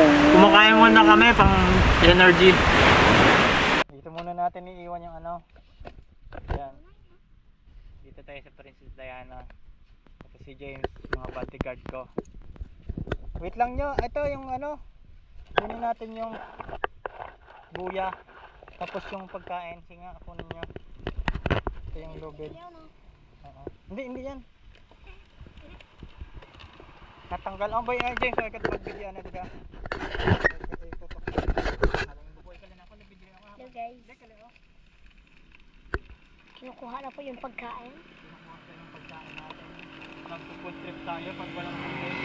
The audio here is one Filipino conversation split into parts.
Kumakain muna kami pang energy. Dito muna natin iiwan yung ano. Yan. Dito tayo sa Princess Diana. Ito si James, mga bodyguard ko. Wait lang nyo. Ito yung ano. Kunin natin yung buya. Tapos yung pagkain. Sige nga, kunin nyo. Ito yung lubid. Oo. Hindi, hindi yan. Natanggal. Oh, boy, ay, James. Ay, kat mag-video na dito. Hello guys. Kinukuha na po yung pagkain. Magpo-food trip tayo pag walang food.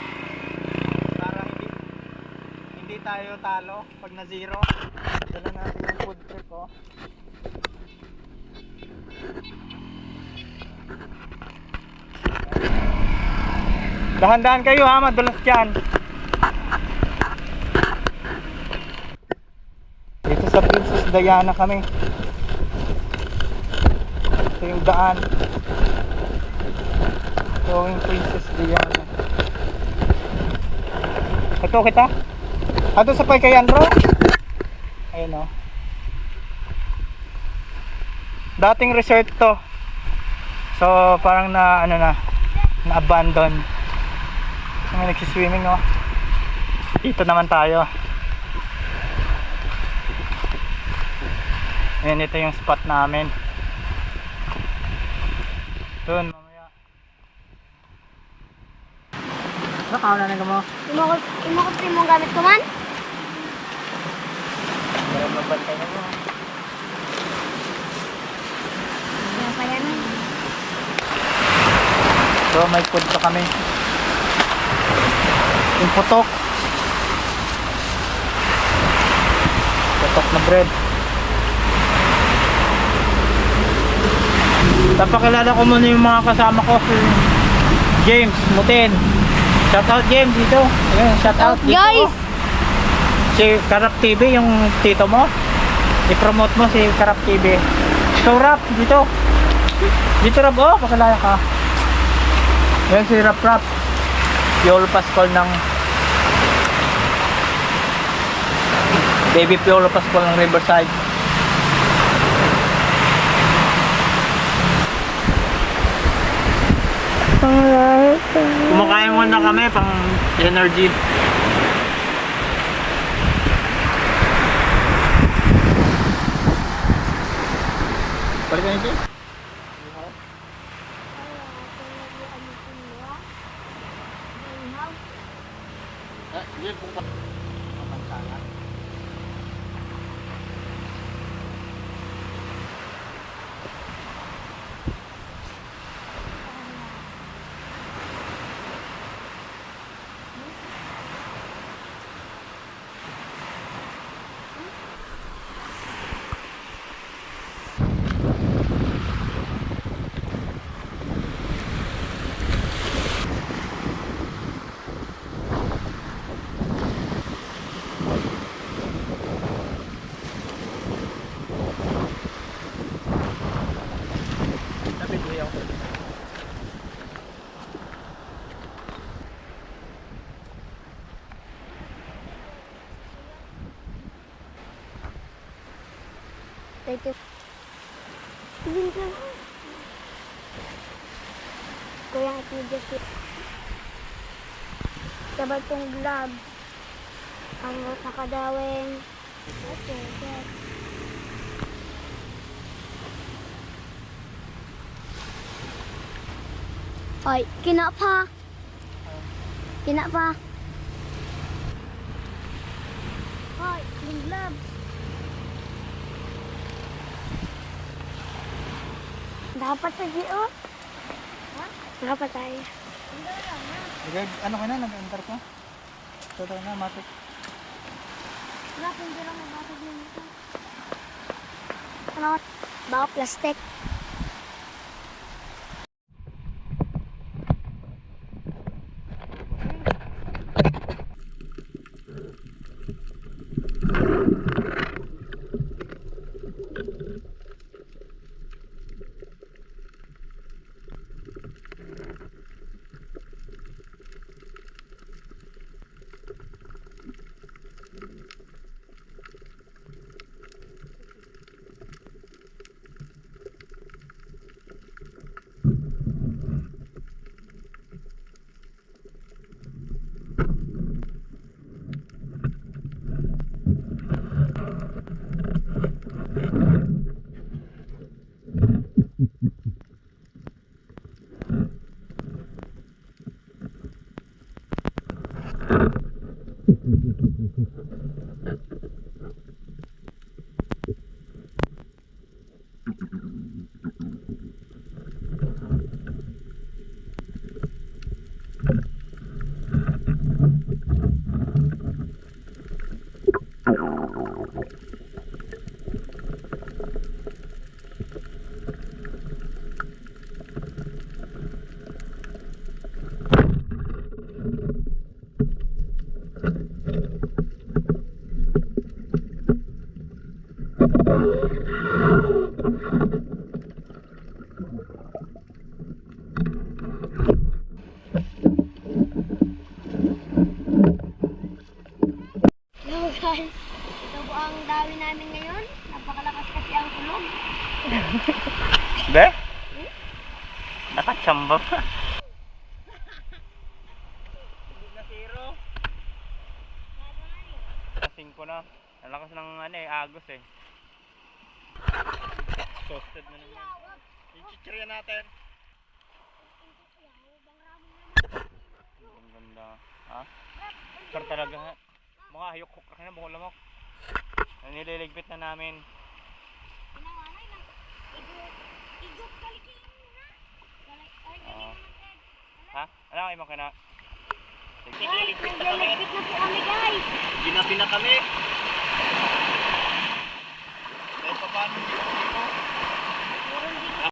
Para hindi hindi tayo talo pag na zero. Dala natin yung food trip oh. Dahan-dahan kayo ha, madulas dyan. Dito Diana kami. Ito yung daan. Going Princess Diana. Ito kita. Ato sa pay kay Andro. Ayun oh. Dating resort to. So parang na ano na na abandon. May nagsiswimming oh. Dito naman tayo. Ayan, ito yung spot namin. Doon, mamaya. Saka na nang mo. Imakot, imakot rin mong gamit ko man. Meron mabantay na mo. Kaya pa yan. So, may food pa kami. Yung putok. Putok na bread. Tapakilala ko muna yung mga kasama ko. Si James Mutin. Shout out James dito. Ayan, shout out dito. Guys! Si Karap TV, yung tito mo. I-promote mo si Karap TV. So Rap, dito. Dito Rap, oh, pakilala ka. Yan si Rap Rap. Piolo Pascual ng Baby Piolo Pascual ng Riverside. Kumakain muna kami pang energy. Balik ka 30. Kuya, at medyo siya. Sabay pong vlog. Ang nakadawin. Okay, yes. Ay, kinapa. Kinapa. Ay, yung gloves. Dapat sa GO. Ha? Dapat tayo. Okay, ano ka na? Nag-enter ka? Ito tayo na, matik. Dapat hindi lang mabatag yun ito. Ano? Baka plastic. Hello guys. Ito po ang dawi namin ngayon. Napakalakas kasi ang kulog. Be? Nakachamba pa. na zero. Kasing ko na. Ang lakas ng ano eh, agos eh. Toasted na naman. Ichichirya natin. Ang ganda. Ha? Sir talaga ha. Mga hayok ko ka na, bukol lamok. Nililigpit na namin. Oo. ha? Ano kayo makina? Na kami. Naglalagkit na po kami guys. Ginapi na kami paano?